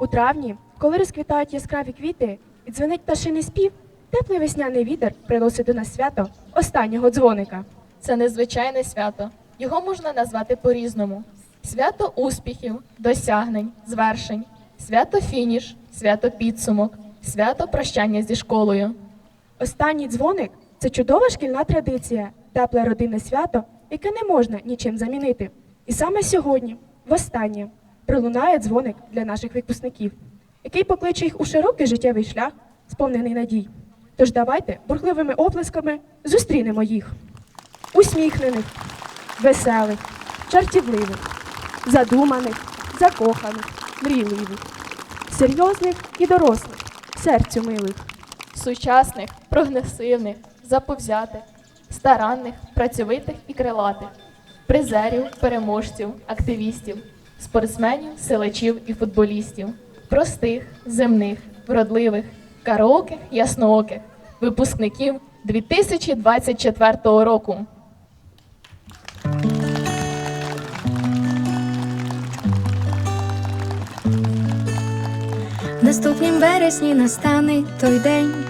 у травні, коли розквітають яскраві квіти і дзвенить пташиний спів, теплий весняний вітер приносить до нас свято останнього дзвоника. Це незвичайне свято. Його можна назвати по-різному: свято успіхів, досягнень, звершень, свято фініш, свято підсумок, свято прощання зі школою. Останній дзвоник це чудова шкільна традиція, тепле родинне свято, яке не можна нічим замінити. І саме сьогодні, востаннє, пролунає дзвоник для наших випускників, який покличе їх у широкий життєвий шлях, сповнений надій. Тож давайте бурхливими оплесками зустрінемо їх. Усміхнених, веселих, жартівливих, задуманих, закоханих, мрійливих, серйозних і дорослих, серцю милих. Сучасних, прогресивних, заповзятих, старанних, працьовитих і крилатих, призерів, переможців, активістів, спортсменів, силачів і футболістів, простих, земних, вродливих, караоких, яснооких, випускників 2024 року. Наступнім вересні настане той день.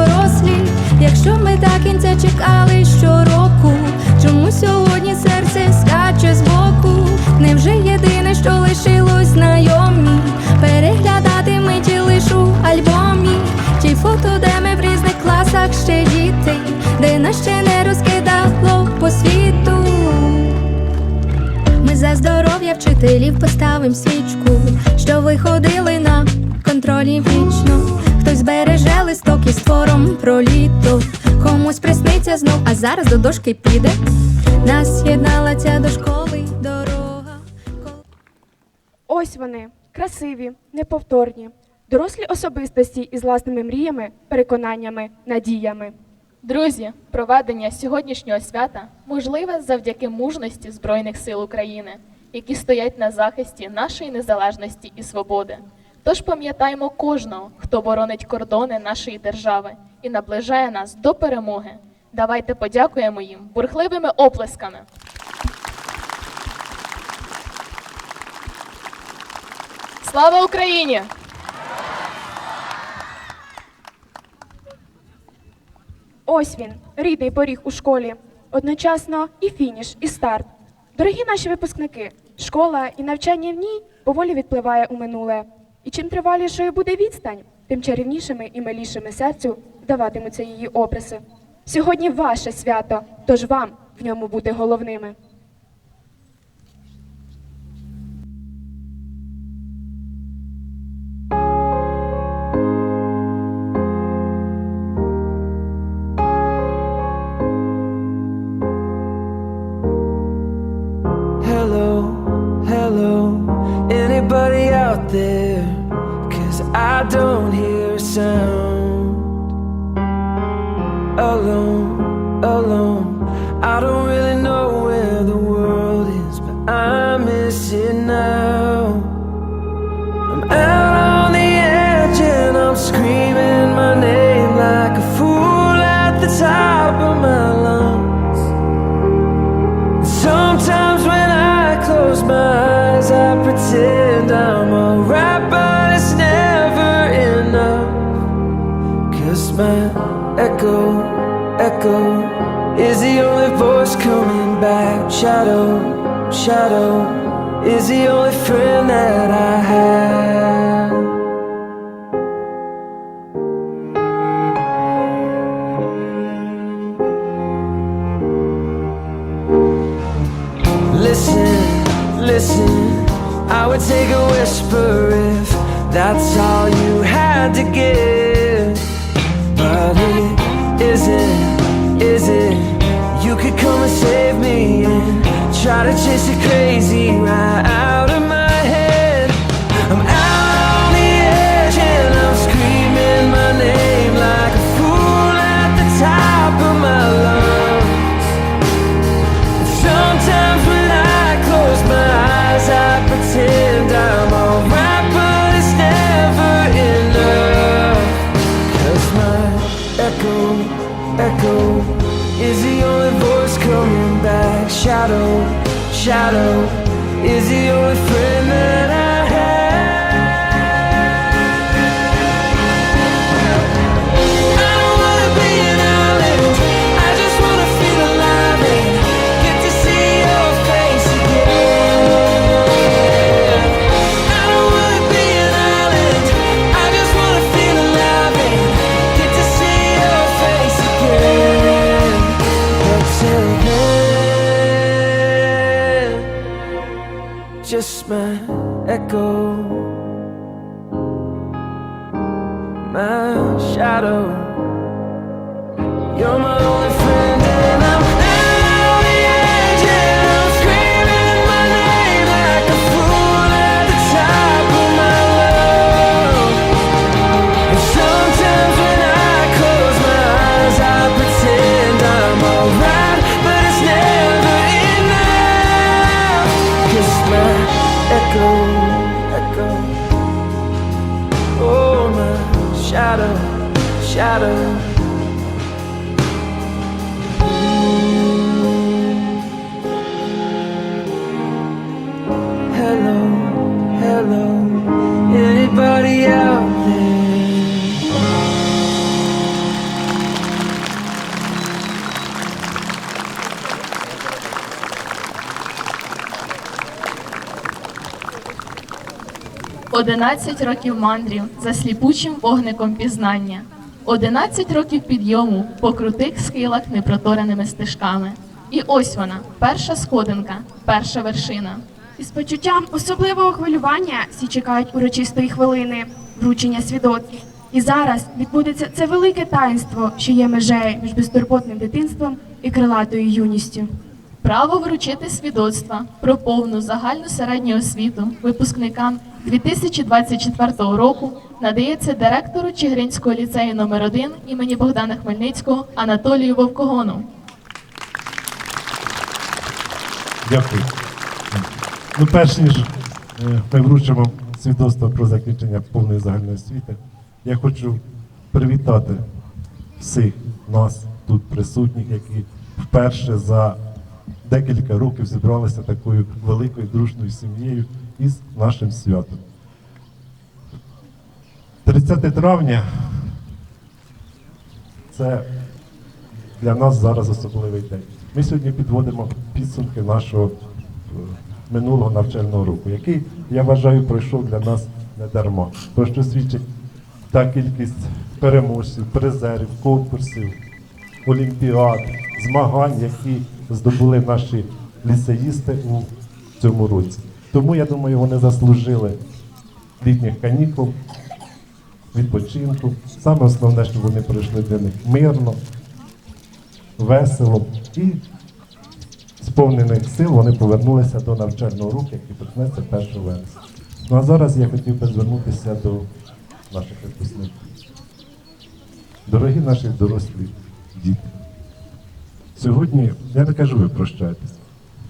Чекали щороку, чому сьогодні серце скаче збоку? Невже єдине, що лишилось знайомі? Переглядати миті лиш у альбомі, ті фото, де ми в різних класах ще діти, де нас ще не розкидало по світу. Ми за здоров'я вчителів поставим свічку, що виходили на контролі вічно. Хтось збереже листок із твором про літо, комусь присниться знов, а зараз до дошки піде. Нас єднала ця до школи дорога. Ось вони, красиві, неповторні, дорослі особистості із власними мріями, переконаннями, надіями. Друзі, проведення сьогоднішнього свята можливе завдяки мужності Збройних сил України, які стоять на захисті нашої незалежності і свободи. Тож пам'ятаємо кожного, хто боронить кордони нашої держави і наближає нас до перемоги. Давайте подякуємо їм бурхливими оплесками. Слава Україні! Ось він, рідний поріг у школі, одночасно і фініш, і старт. Дорогі наші випускники, школа і навчання в ній поволі відпливає у минуле. І чим тривалішою буде відстань, тим чарівнішими і милішими серцю вдаватимуться її образи. Сьогодні ваше свято, тож вам в ньому бути головними. Shadow, shadow is the only friend that I have. Listen, listen, I would take a whisper if that's all you had to give. Try to chase it crazy right 11 років мандрів за сліпучим вогником пізнання, 11 років підйому по крутих схилах непротореними стежками. І ось вона, перша сходинка, перша вершина. Із почуттям особливого хвилювання всі чекають урочистої хвилини, вручення свідоцтв. І зараз відбудеться це велике таїнство, що є межею між безтурботним дитинством і крилатою юністю. Право вручити свідоцтва про повну загальну середню освіту випускникам 2024 року надається директору Чигиринського ліцею номер 1 імені Богдана Хмельницького Анатолію Вовкогону. Дякую. Ну, перш ніж е, ми вручимо свідоцтво про закінчення повної загальної освіти, я хочу привітати всіх нас тут присутніх, які вперше за декілька років зібралися такою великою дружною сім'єю із нашим святом. 30 травня це для нас зараз особливий день. Ми сьогодні підводимо підсумки нашого е, минулого навчального року, який, я вважаю, пройшов для нас не дарма. Про що свідчить та кількість переможців, призерів, конкурсів, олімпіад, змагань, які здобули наші ліцеїсти у цьому році. Тому я думаю, вони заслужили літніх канікул, відпочинку. Саме основне, щоб вони пройшли для них мирно, весело і сповнених сил вони повернулися до навчального року, який почнеться 1 вересня. Ну а зараз я хотів би звернутися до наших випускників. Дорогі наші дорослі діти. Сьогодні, я не кажу, ви прощайтесь.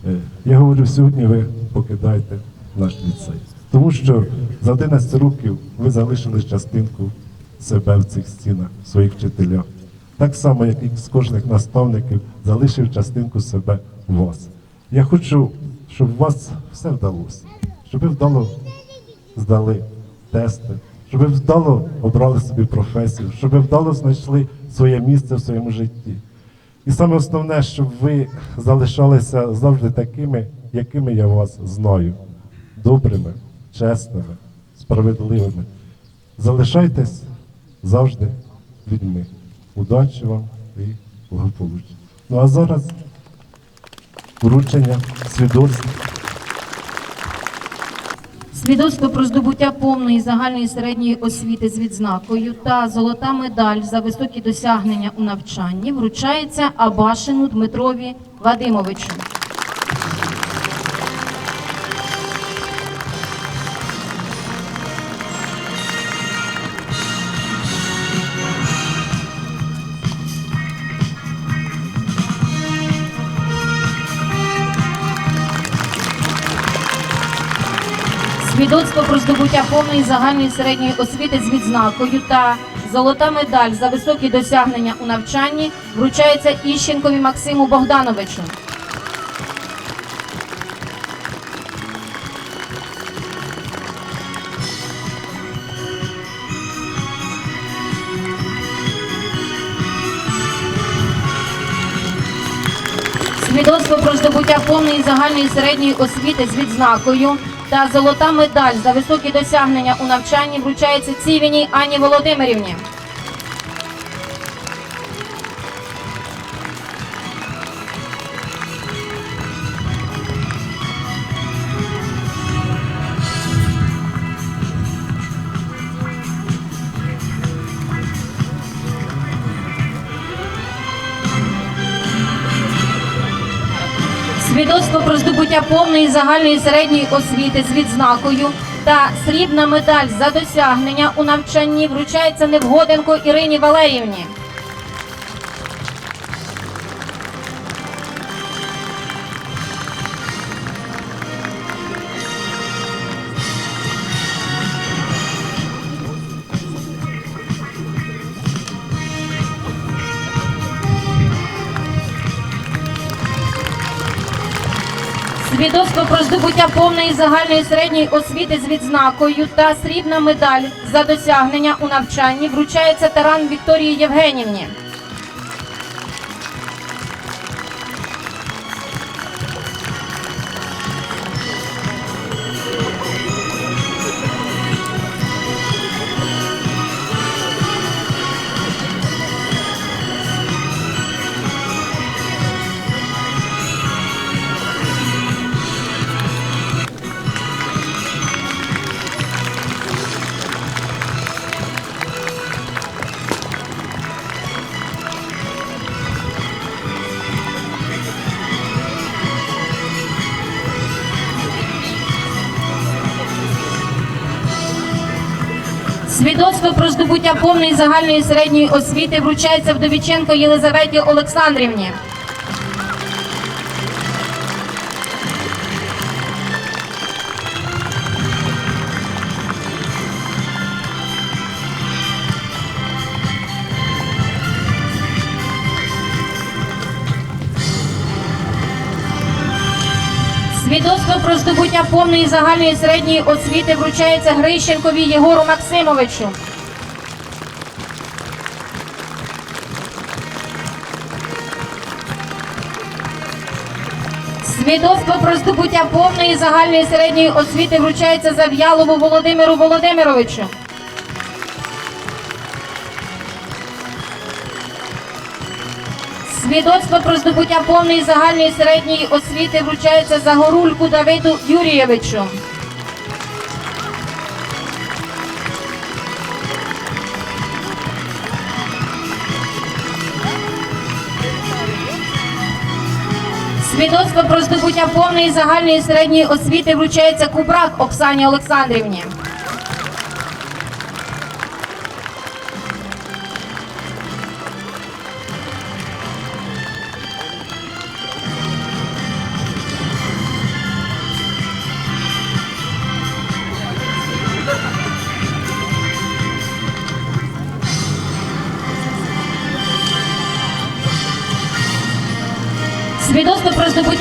Е, Я говорю, сьогодні ви покидаєте наш ліцей. Тому що за 11 років ви залишили частинку себе в цих стінах, в своїх вчителях. Так само, як і з кожних наставників залишив частинку себе у вас. Я хочу, щоб у вас все вдалося, щоб ви вдало здали тести, щоб ви вдало обрали собі професію, щоб ви вдало знайшли своє місце в своєму житті. І саме основне, щоб ви залишалися завжди такими, якими я вас знаю. Добрими, чесними, справедливими. Залишайтесь завжди людьми. Удачі вам і благополуччя. Ну а зараз вручення свідоцтв. Свідоцтво про здобуття повної загальної середньої освіти з відзнакою та золота медаль за високі досягнення у навчанні вручається Абашину Дмитрові Вадимовичу. здобуття повної загальної середньої освіти з відзнакою та золота медаль за високі досягнення у навчанні вручається Іщенкові Максиму Богдановичу. Свідоцтво про здобуття повної загальної середньої освіти з відзнакою та золота медаль за високі досягнення у навчанні вручається Цівіній Ані Володимирівні. Здобуття повної загальної середньої освіти з відзнакою та срібна медаль за досягнення у навчанні вручається Невгоденко Ірині Валеріївні. Свідоцтво про здобуття повної загальної середньої освіти з відзнакою та срібна медаль за досягнення у навчанні вручається Таран Вікторії Євгенівні. Свідоцтво про здобуття повної загальної середньої освіти вручається Вдовіченко Єлизаветі Олександрівні. Свідоцтво про здобуття повної загальної середньої освіти вручається Грищенкові Єгору Максимовичу. Свідоцтво про здобуття повної загальної середньої освіти вручається Зав'ялову Володимиру Володимировичу. Свідоцтво про здобуття повної загальної середньої освіти вручається Загорульку Давиду Юрійовичу. Свідоцтво про здобуття повної загальної середньої освіти вручається Кубрак Оксані Олександрівні.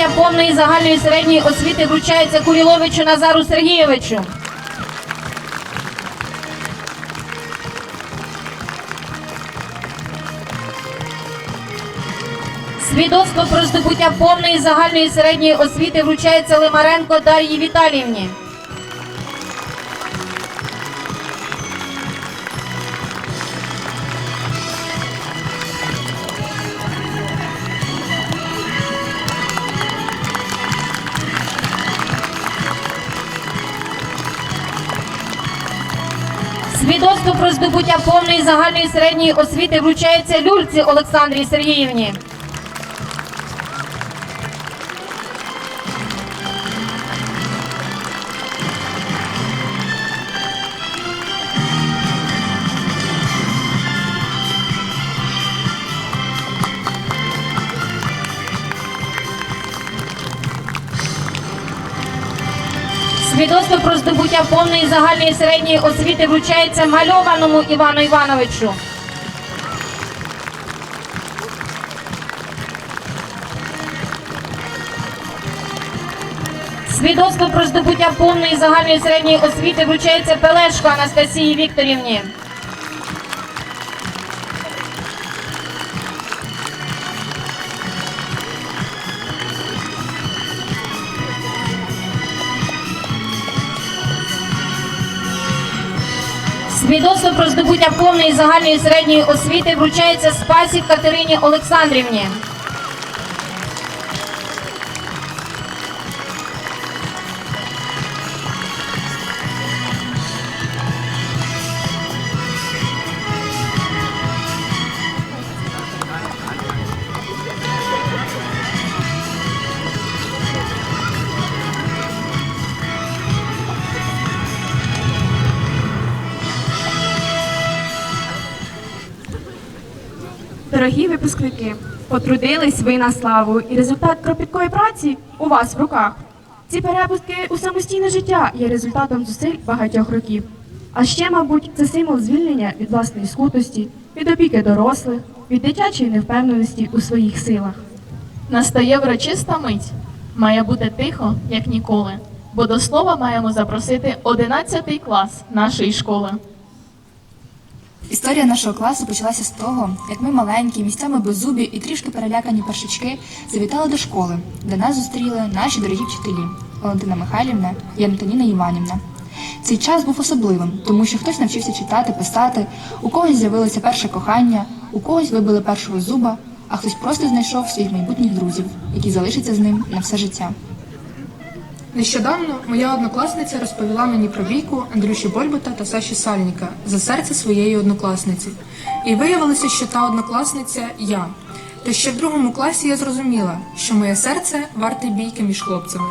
Здобуття повної загальної середньої освіти вручається Куріловичу Назару Сергійовичу. Свідоцтво про здобуття повної загальної середньої освіти вручається Лимаренко Дар'ї Віталіївні. Свідоцтво про здобуття повної загальної середньої освіти вручається Люльці Олександрі Сергіївні. Здобуття повної загальної середньої освіти вручається мальованому Івану Івановичу. Свідоцтво про здобуття повної загальної середньої освіти вручається Пелешко Анастасії Вікторівні. Свідоцтво про здобуття повної загальної середньої освіти вручається Спасік Катерині Олександрівні. Дорогі випускники, потрудились ви на славу, і результат кропіткої праці у вас в руках. Ці перепустки у самостійне життя є результатом зусиль багатьох років. А ще, мабуть, це символ звільнення від власної скутості, від опіки дорослих, від дитячої невпевненості у своїх силах. Настає врочиста мить. Має бути тихо, як ніколи, бо до слова маємо запросити 11 клас нашої школи. Історія нашого класу почалася з того, як ми маленькі, місцями беззубі і трішки перелякані першачки завітали до школи, де нас зустріли наші дорогі вчителі Валентина Михайлівна і Антоніна Іванівна. Цей час був особливим, тому що хтось навчився читати, писати, у когось з'явилося перше кохання, у когось вибили першого зуба, а хтось просто знайшов своїх майбутніх друзів, які залишаться з ним на все життя. Нещодавно моя однокласниця розповіла мені про бійку Андрюші Больбута та Саші Сальніка за серце своєї однокласниці. І виявилося, що та однокласниця я. Та ще в другому класі я зрозуміла, що моє серце варте бійки між хлопцями.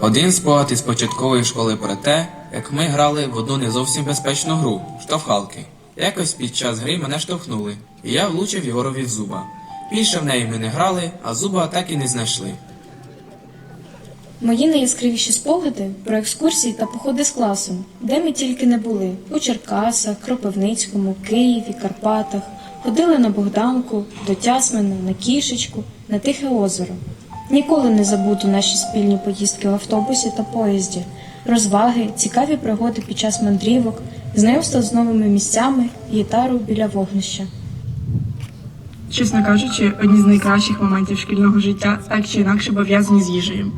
Один спогад із початкової школи про те, як ми грали в одну не зовсім безпечну гру штовхалки. Якось під час гри мене штовхнули, і я влучив Єгорові в зуба. Більше в неї ми не грали, а зуба так і не знайшли. Мої найяскравіші спогади про екскурсії та походи з класом, де ми тільки не були у Черкасах, Кропивницькому, Києві, Карпатах. Ходили на Богданку, до Тясмина, на Кішечку, на Тихе озеро. Ніколи не забуду наші спільні поїздки в автобусі та поїзді, розваги, цікаві пригоди під час мандрівок, знайомство з новими місцями, гітару біля вогнища. Чесно кажучи, одні з найкращих моментів шкільного життя так чи інакше пов'язані з їжею.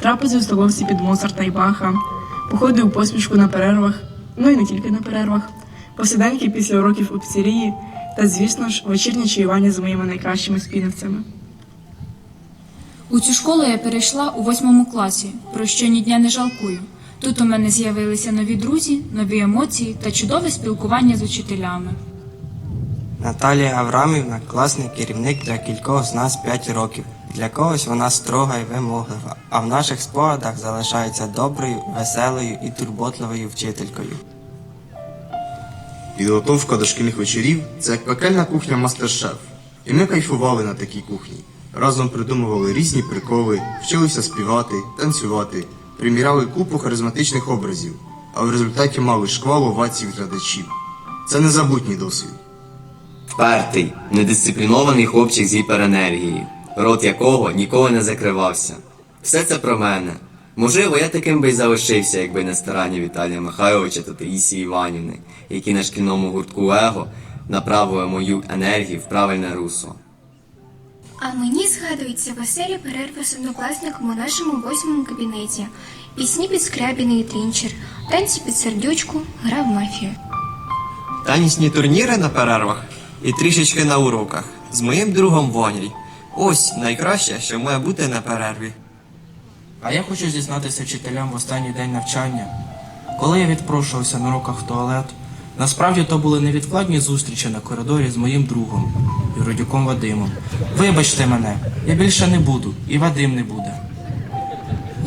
Трапези у столовці під Моцарта і Баха, походи у посмішку на перервах, ну і не тільки на перервах, посиденьки після уроків у піцерії та, звісно ж, вечірнє чаювання з моїми найкращими спільницями. У цю школу я перейшла у восьмому класі, про що ні дня не жалкую. Тут у мене з'явилися нові друзі, нові емоції та чудове спілкування з учителями. Наталія Аврамівна класний керівник для кількох з нас 5 років. Для когось вона строга і вимоглива, а в наших спогадах залишається доброю, веселою і турботливою вчителькою. Підготовка до шкільних вечорів це як пекельна кухня мастер-шеф. І ми кайфували на такій кухні. Разом придумували різні приколи, вчилися співати, танцювати, приміряли купу харизматичних образів, а в результаті мали шквал овацій глядачів. Це незабутній досвід. Впертий, недисциплінований хлопчик з гіперенергією, рот якого ніколи не закривався. Все це про мене. Можливо, я таким би й залишився, якби не старання Віталія Михайловича та Таїсії Іванівни, які на шкільному гуртку Лего направили мою енергію в правильне русло. А мені згадуються веселі перерви з однокласником у нашому восьмому кабінеті. Пісні під Скрябіна і Трінчер, танці під сердючку, гра в мафію. Танісні турніри на перервах і трішечки на уроках з моїм другом Воній. Ось найкраще, що має бути на перерві. А я хочу зізнатися вчителям в останній день навчання. Коли я відпрошувався на уроках в туалет, насправді то були невідкладні зустрічі на коридорі з моїм другом, Юродюком Вадимом. Вибачте мене, я більше не буду, і Вадим не буде.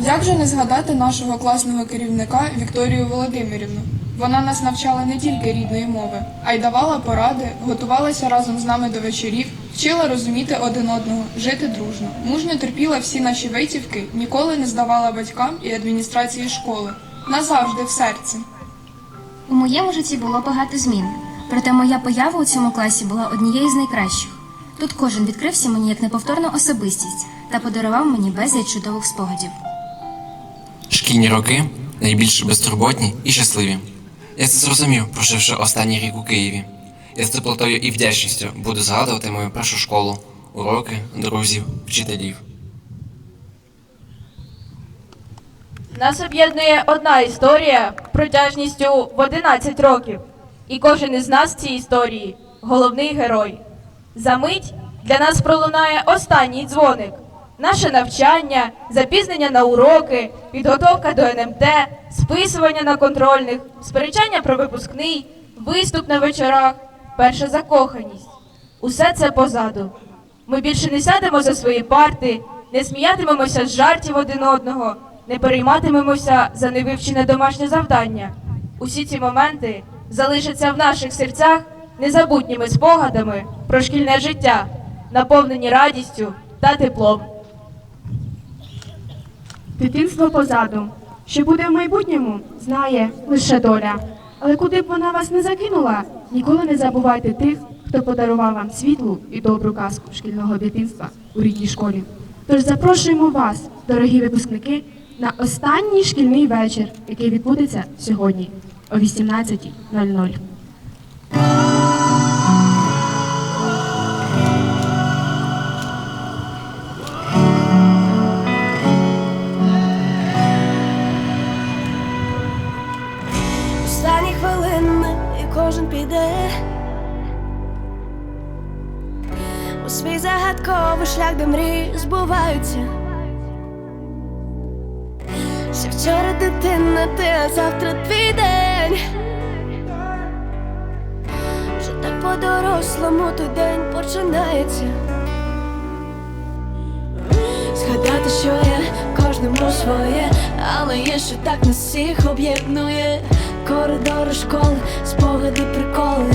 Як же не згадати нашого класного керівника Вікторію Володимирівну? Вона нас навчала не тільки рідної мови, а й давала поради, готувалася разом з нами до вечорів, вчила розуміти один одного, жити дружно. Мужньо терпіла всі наші витівки, ніколи не здавала батькам і адміністрації школи. Назавжди в серці. У моєму житті було багато змін. Проте моя поява у цьому класі була однією з найкращих. Тут кожен відкрився мені як неповторна особистість та подарував мені безліч чудових спогадів. Шкільні роки найбільш безтурботні і щасливі. Я це зрозумів, проживши останній рік у Києві. Я з теплотою і вдячністю буду згадувати мою першу школу, уроки, друзів, вчителів. Нас об'єднує одна історія протяжністю в 11 років. І кожен із нас в цій історії головний герой. За мить для нас пролунає останній дзвоник. Наше навчання, запізнення на уроки, підготовка до НМТ, списування на контрольних, сперечання про випускний, виступ на вечорах, перша закоханість. Усе це позаду. Ми більше не сядемо за свої парти, не сміятимемося з жартів один одного, не перейматимемося за невивчене домашнє завдання. Усі ці моменти залишаться в наших серцях незабутніми спогадами про шкільне життя, наповнені радістю та теплом. Дитинство позаду. Що буде в майбутньому, знає лише доля. Але куди б вона вас не закинула, ніколи не забувайте тих, хто подарував вам світлу і добру казку шкільного дитинства у рідній школі. Тож запрошуємо вас, дорогі випускники, на останній шкільний вечір, який відбудеться сьогодні о 18.00. шлях, де мрії збуваються. Ще вчора дитина, ти, а завтра твій день. Вже так по-дорослому той день починається. Згадати, що є кожному своє, але є, що так нас всіх об'єднує. Коридори школи, спогади, приколи,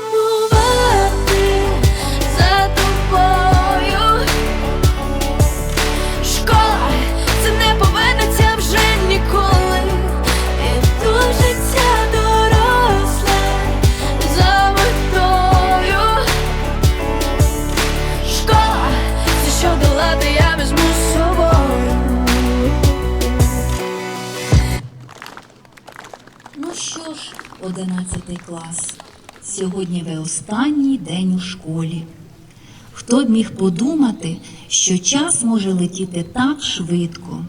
долати я візьму з собою. Ну що ж, одинадцятий клас. Сьогодні ви останній день у школі. Хто б міг подумати, що час може летіти так швидко?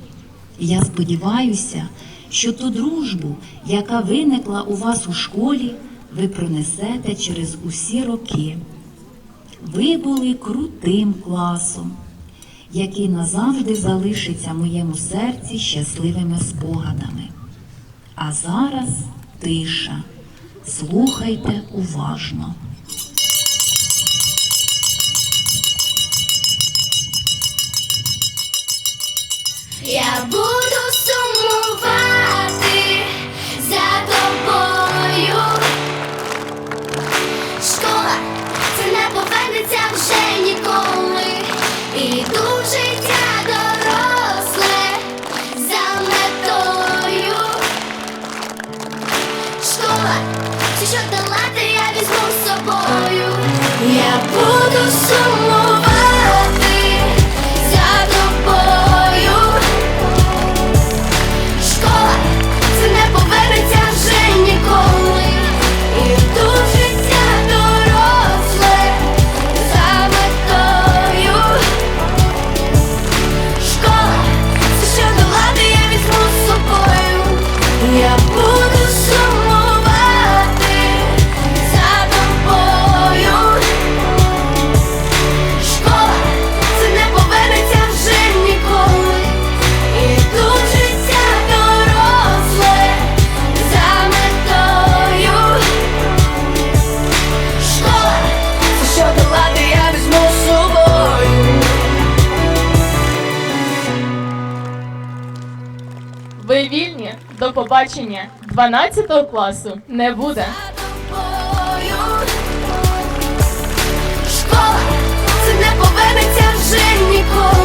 Я сподіваюся, що ту дружбу, яка виникла у вас у школі, ви пронесете через усі роки. Ви були крутим класом, який назавжди залишиться моєму серці щасливими спогадами. А зараз тиша. Слухайте уважно. Я буду сумувати до побачення 12 класу не буде. Школа це не повернеться вже ніколи.